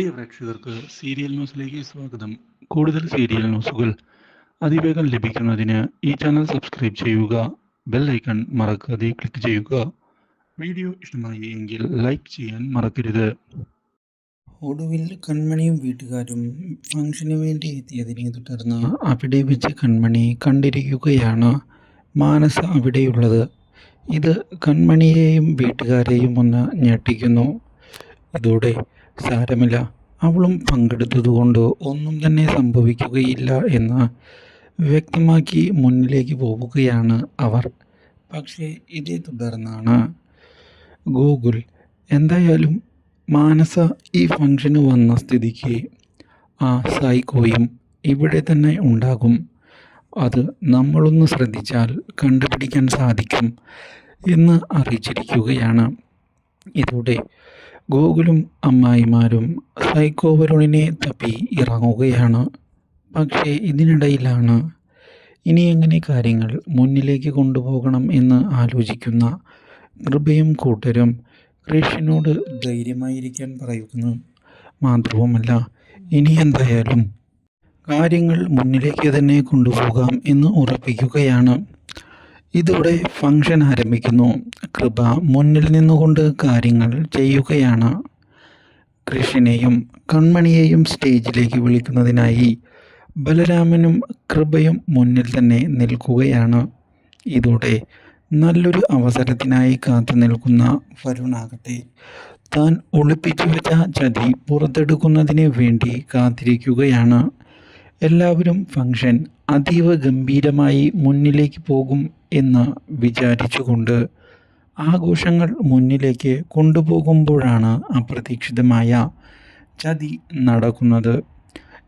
പ്രിയ പ്രേക്ഷകർക്ക് സീരിയൽ ന്യൂസിലേക്ക് സ്വാഗതം. കൂടുതൽ സീരിയൽ ന്യൂസുകൾ അതിവേഗം ലഭിക്കുന്നതിന് ഈ ചാനൽ സബ്സ്ക്രൈബ് ചെയ്യുക ബെൽ ഐക്കൺ മറക്കാതെ ക്ലിക്ക് ചെയ്യുക. വീഡിയോ ഇഷ്ടമായി എങ്കിൽ ലൈക്ക് ചെയ്യാൻ മറക്കരുത്. ഒടുവിൽ കൺമണിയും വീട്ടുകാരും ഫംഗ്ഷന് വേണ്ടി എത്തിയതിനെ തുടർന്ന് അവിടെ വെച്ച് കൺമണി കണ്ടിരിക്കുകയാണ്. മാനസ അവിടെയുള്ളത്. ഇത് കൺമണിയെയും വീട്ടുകാരെയും ഒന്ന് ഞെട്ടിക്കുന്നു. ഇതോടെ സാരമില്ല. അവളും പങ്കെടുത്തതുകൊണ്ട് ഒന്നും തന്നെ സംഭവിക്കുകയില്ല എന്ന് വ്യക്തമാക്കി മുന്നിലേക്ക് പോവുകയാണ് അവർ. പക്ഷേ ഇതേ തുടർന്നാണ് ഗൂഗിൾ എന്തായാലും മാനസ ഈ ഫംഗ്ഷന് വന്ന സ്ഥിതിക്ക് ആ സൈക്കോയും ഇവിടെ തന്നെ ഉണ്ടാകും. അത് നമ്മളൊന്ന് ശ്രദ്ധിച്ചാൽ കണ്ടുപിടിക്കാൻ സാധിക്കും എന്ന് അറിയിച്ചിരിക്കുകയാണ്. ഇതോടെ ഗോകുലും അമ്മായിമാരും സൈക്കോവരുണിനെ തപ്പി ഇറങ്ങുകയാണ്. പക്ഷേ ഇതിനിടയിലാണ് ഇനി എങ്ങനെ കാര്യങ്ങൾ മുന്നിലേക്ക് കൊണ്ടുപോകണം എന്ന് ആലോചിക്കുന്ന കൃപയും കൂട്ടരും കൃഷിനോട് ധൈര്യമായിരിക്കാൻ പറയുന്നു. മാത്രവുമല്ല ഇനി എന്തായാലും കാര്യങ്ങൾ മുന്നിലേക്ക് തന്നെ കൊണ്ടുപോകാം എന്ന് ഉറപ്പിക്കുകയാണ്. ഇതോടെ ഫംഗ്ഷൻ ആരംഭിക്കുന്നു. കൃപ മുന്നിൽ നിന്നുകൊണ്ട് കാര്യങ്ങൾ ചെയ്യുകയാണ്. കൃഷിനെയും കൺമണിയെയും സ്റ്റേജിലേക്ക് വിളിക്കുന്നതിനായി ബലരാമനും കൃപയും മുന്നിൽ തന്നെ നിൽക്കുകയാണ്. ഇതോടെ നല്ലൊരു അവസരത്തിനായി കാത്തു നിൽക്കുന്ന വരുണാകട്ടെ. താൻ ഒളിപ്പിച്ചു വെച്ച ചതി പുറത്തെടുക്കുന്നതിന് വേണ്ടി കാത്തിരിക്കുകയാണ്. എല്ലാവരും ഫംഗ്ഷൻ അതീവ ഗംഭീരമായി മുന്നിലേക്ക് പോകും. എന്ന് വിചാരിച്ചുകൊണ്ട് ആഘോഷങ്ങൾ മുന്നിലേക്ക് കൊണ്ടുപോകുമ്പോഴാണ് അപ്രതീക്ഷിതമായ ചതി നടക്കുന്നത്.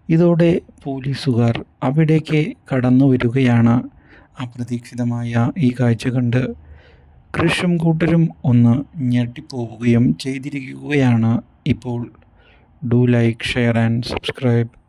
ഇതോടെ പോലീസുകാർ അവിടേക്ക് കടന്നു വരികയാണ് അപ്രതീക്ഷിതമായ ഈ കാഴ്ച കണ്ട്. കൃഷും കൂട്ടരും ഒന്ന് ഞെട്ടിപ്പോവുകയും ചെയ്തിരിക്കുകയാണ് ഇപ്പോൾ. Do like share and subscribe.